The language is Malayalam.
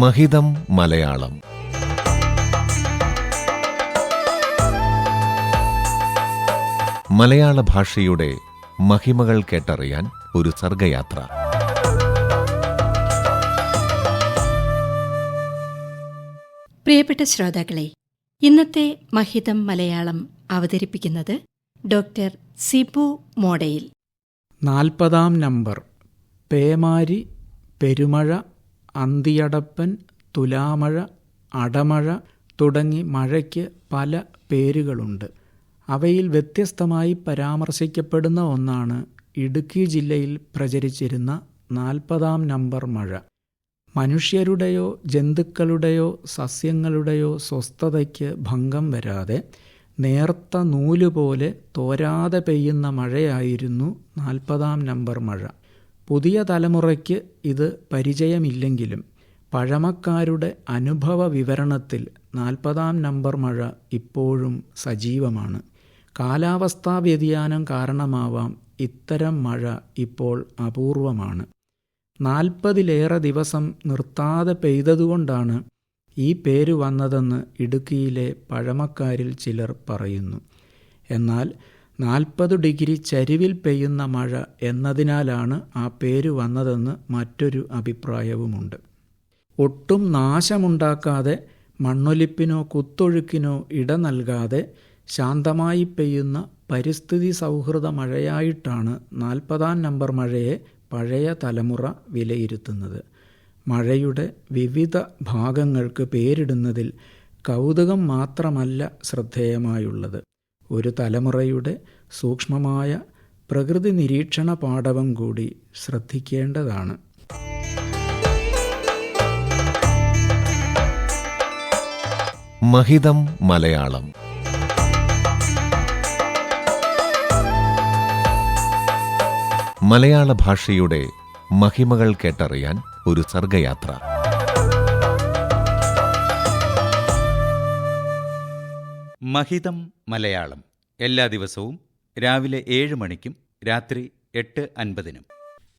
മഹിതം മലയാളം. മലയാള ഭാഷയുടെ മഹിമകൾ കേട്ടറിയാൻ ഒരു സർഗയാത്ര. പ്രിയപ്പെട്ട ശ്രോതാക്കളെ ഇന്നത്തെ മഹിതം മലയാളം അവതരിപ്പിക്കുന്നത് ഡോക്ടർ സിബു മോഡയിൽ. നാൽപ്പതാം നമ്പർ. പേമാരി പെരുമഴ അന്തിയടപ്പൻ തുലാമഴ അടമഴ തുടങ്ങി മഴയ്ക്ക് പല പേരുകളുണ്ട്. അവയിൽ വ്യത്യസ്തമായി പരാമർശിക്കപ്പെടുന്ന ഒന്നാണ് ഇടുക്കി ജില്ലയിൽ പ്രചരിച്ചിരുന്ന നാൽപ്പതാം നമ്പർ മഴ. മനുഷ്യരുടെയോ ജന്തുക്കളുടെയോ സസ്യങ്ങളുടെയോ സ്വസ്ഥതയ്ക്ക് ഭംഗം വരാതെ നേർത്ത നൂലുപോലെ തോരാതെ പെയ്യുന്ന മഴയായിരുന്നു നാൽപ്പതാം നമ്പർ മഴ. പുതിയ തലമുറയ്ക്ക് ഇത് പരിചയമില്ലെങ്കിലും പഴമക്കാരുടെ അനുഭവ വിവരണത്തിൽ നാൽപ്പതാം നമ്പർ മഴ ഇപ്പോഴും സജീവമാണ്. കാലാവസ്ഥാ വ്യതിയാനം കാരണമാവാം ഇത്തരം മഴ ഇപ്പോൾ അപൂർവമാണ്. നാൽപ്പതിലേറെ ദിവസം നിർത്താതെ പെയ്തതുകൊണ്ടാണ് ഈ പേര് വന്നതെന്ന് ഇടുക്കിയിലെ പഴമക്കാരിൽ ചിലർ പറയുന്നു. എന്നാൽ നാൽപ്പത് ഡിഗ്രി ചരിവിൽ പെയ്യുന്ന മഴ എന്നതിനാലാണ് ആ പേര് വന്നതെന്ന് മറ്റൊരു അഭിപ്രായവുമുണ്ട്. ഒട്ടും നാശമുണ്ടാക്കാതെ മണ്ണൊലിപ്പിനോ കുത്തൊഴുക്കിനോ ഇട നൽകാതെ ശാന്തമായി പെയ്യുന്ന പരിസ്ഥിതി സൗഹൃദ മഴയായിട്ടാണ് നാൽപ്പതാം നമ്പർ മഴയെ പഴയ തലമുറ വിലയിരുത്തുന്നത്. മഴയുടെ വിവിധ ഭാഗങ്ങൾക്ക് പേരിടുന്നതിൽ കൗതുകം മാത്രമല്ല ശ്രദ്ധേയമായുള്ളത്. ഒരു തലമുറയുടെ സൂക്ഷ്മമായ പ്രകൃതി നിരീക്ഷണ പാഠവും കൂടി ശ്രദ്ധിക്കേണ്ടതാണ്. മഹിതം മലയാളം. മലയാള ഭാഷയുടെ മഹിമകൾ കേട്ടറിയാൻ ഒരു സർഗയാത്ര. മഹിതം മലയാളം. എല്ലാ ദിവസവും രാവിലെ ഏഴ് മണിക്കും രാത്രി എട്ട് അൻപതിനും.